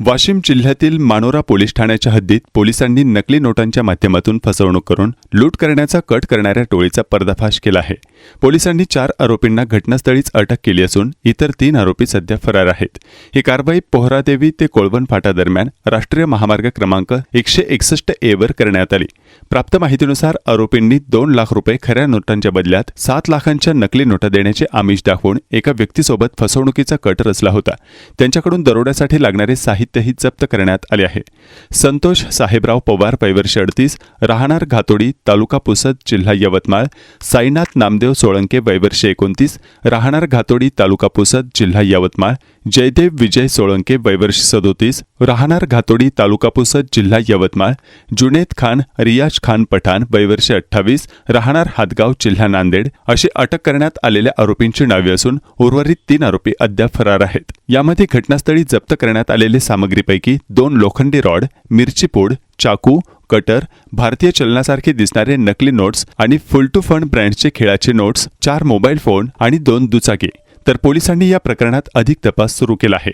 वाशिम जिल्ह्यातील मानोरा पोलीस ठाण्याच्या हद्दीत पोलिसांनी नकली नोटांच्या माध्यमातून फसवणूक करून लूट करण्याचा कट करणाऱ्या टोळीचा पर्दाफाश केला आहे. पोलिसांनी चार आरोपींना घटनास्थळीच अटक केली असून इतर तीन आरोपी सध्या फरार आहेत. ही कारवाई पोहरादेवी ते कोळवण फाटा दरम्यान राष्ट्रीय महामार्ग क्रमांक एकशे एकसष्ट एवर करण्यात आली. प्राप्त माहितीनुसार आरोपींनी दोन लाख रुपये खऱ्या नोटांच्या बदल्यात सात लाखांच्या नकली नोटा देण्याचे आमिष दाखवून एका व्यक्तीसोबत फसवणुकीचा कट रचला होता. त्यांच्याकडून दरोड्यासाठी लागणारे साहित्य साहित्यही जप्त करण्यात आले आहे. संतोष साहेबराव पवार पैवर्ष अडतीस राहणार घातोडी तालुका पुसद जिल्हा यवतमाळ साईनाथ नामदेव सोळंके वैवर्ष एकोणतीस राहणार घातोडी तालुका पुसद जिल्हा यवतमाळ जयदेव विजय सोळंके वैवर्ष सदोतीस राहणार घातोडी तालुका पुसद जिल्हा यवतमाळ जुनेद खान रियाज खान पठाण वयवर्षे अठ्ठावीस राहणार हातगाव जिल्हा नांदेड अशी अटक करण्यात आलेल्या आरोपींची नावे असून उर्वरित तीन आरोपी अद्याप फरार आहेत. यामध्ये घटनास्थळी जप्त करण्यात आलेले सामग्रीपैकी दोन लोखंडी रॉड मिरची पूड चाकू कटर भारतीय चलनासारखे दिसणारे नकली नोट्स आणि फुल टू फंड ब्रँडचे खेळाचे नोट्स चार मोबाईल फोन आणि दोन दुचाकी. तर पोलिसांनी या प्रकरणात अधिक तपास सुरू केला आहे.